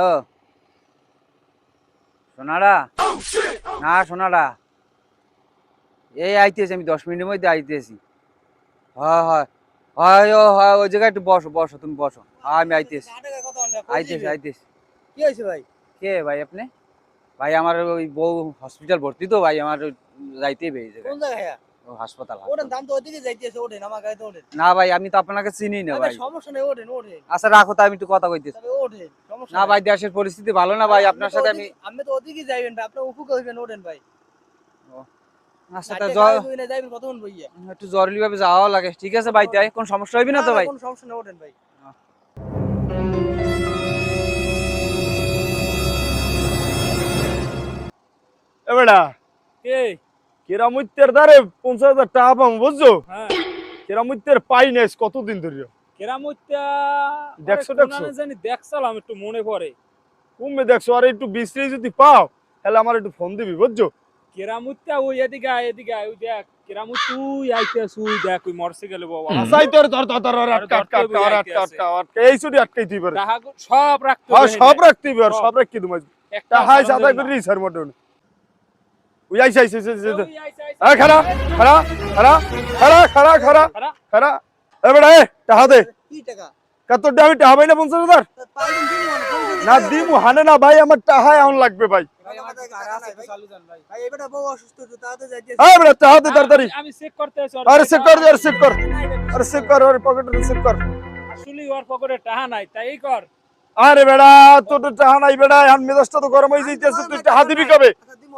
ও। সোনারা? না সোনারা। এই আইতেছি আমি দশ মিনিটের মধ্যে আইতেছি। হয় হয়। হয় ও হয় ওই জায়গায় একটু বসো বসো তুমি বসো। হ্যাঁ আমি আইতেছি। আইতেছি আইতেছি। কি হয়েছে ভাই? কে ভাই আপনি? ভাই আমার ওই বউ হসপিটাল ভর্তি তো ভাই আমার যাইতেই এই কোন জায়গায়? হাসপাতাল ওঠেন দাম তো ওদিকে যাইতেছে ওঠেন আমার গাড়িতে ওঠেন না ভাই আমি তো আপনাকে চিনি না ভাই। সমস্যা নেই ওঠেন ওঠেন আচ্ছা রাখো তো আমি একটু কথা কইতেছি। ওঠেন সমস্যা না ভাই দেশের পরিস্থিতি ভালো না ভাই আপনার সাথে আমি তো ওদিকে যাইবেন ভাই হইবেন ওঠেন ভাই। আচ্ছা তা যাইবেন কতক্ষণ একটু জরুরি ভাবে যাওয়া লাগে ঠিক আছে ভাই তাই কোন সমস্যা হইবে না তো ভাই? কোনো সমস্যা নেই ওঠেন ভাই। এবেড়া কে? কেরামুত্তের দ্বারে পঞ্চাশ হাজার টাকা পাবো বুঝছ? হ্যাঁ। কেরামুত্তের পাই নাই কতদিন ধরে কেরামতটা দেখছ, দেখছ? জানি দেখছিলাম একটু মনে পড়ে। কমবে দেখছ আর একটু বিশ্রী যদি পাও তাহলে আমার একটু ফোন দিবি বুঝছ? ওই এদিকে আয় এদিকে আয় ওই দেখ আইতেছ ওই দেখ ওই মরসে গেলে বাবা। আসাই তোর ধর ধর ধর আটকা আটকা আটকা আটকা আটকা আটকা এই ছুটি আটকাই তুই পারে টাকা সব রাখতে হ্যাঁ সব। রাখতে সব। রাখতে একটা সাদা করে ওই আইসা আইসা আইসা আইসা ওই আইছে, আইছে, আরে খারা খারা খারা খারা খারা খারা খারা। খারা এবেড়া এ টাহা দে কি টাকা? কত আমি টাহা পাই না পঞ্চাশ হাজার না দিমু হানে না ভাই আমার টাহাই এখন লাগবে ভাই। টাকা হ্যাঁ টাহা তাড়াতাড়ি আমি- আমি চেক করতে আছি আরে চেক কর টাকা। আরে চেক কর। আরে চেক কর আরে পকেটে চেক কর। আসলে ওর পকেটে টাকা নাই তাই কর। আরে বেড়া তোর তো টাহা নাই বেড়া এখন মেজাজটা তো গরম হয়ে যাইতেছে তুই টাহা দিবি কবে?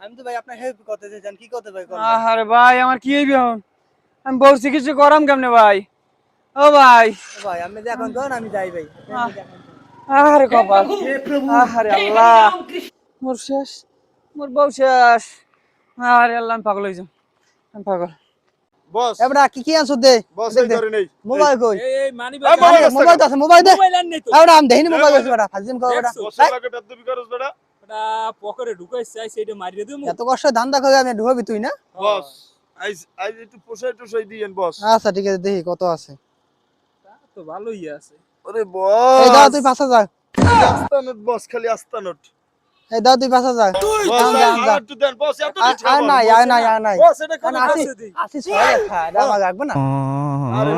আমি তো ভাই আপনার হেল্প করতে চাইছেন কি করতে ভাই? আরে ভাই আমার কি হইবে এখন আমি বউ চিকিৎসা করাম কেমনে ভাই? ও ভাই। ভাই আপনি দেখুন তো আমি যাই ভাই। আরে কপাল। আরে আল্লাহ। মোর শেষ মোর বউ শেষ। আরে আল্লাহ আমি পাগল হয়েছি আমি পাগল। বস। এবারে কি কি আনছো দে? বস দেখ, এই ধরে নেই। মোবাইল কই? এই এই মানি মোবাইল আছে মোবাইল দে। মোবাইল নেই তো। আমি মোবাইল আছে বেটা। ফাজিম বেদবি পকেটে ঢুকাইছে আই সেইটা মারিয়ে দেবো এত কষ্ট ধান্দা করে আমি ঢুকাবি তুই না? বস আইজ আইজ একটু পোষাই টোষাই দিয়েন বস। আচ্ছা ঠিক আছে দেখি কত আছে। তো ভালোই আছে। আরে এই বস দাও তুই পাঁচ আস্তানত বস খালি এই দাও তুই পাঁচ দাম, দাম। একটু দেন বস এত আর- আর নাই আর নাই আর নাই। বস এটা কোন আছে ছয় এটা আমার রাখবে না? আরে?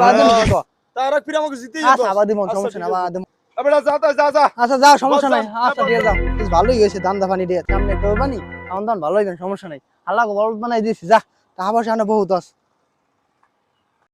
তারা ফিরে আমাকে জিতেই আচ্ছা দিব। সমস্যা না দিমু। বেটা যা যা যা আচ্ছা যাও সমস্যা নাই। আচ্ছা আছে যাও। ভালোই হয়েছে দান পানি দিয়ে। সামনে করবানি আমার দান ভালো হইবেন, সমস্যা নাই। আল্লাহ বল বানাই দিয়েছি, যা। টাকা পয়সা এনে বহুত আছে।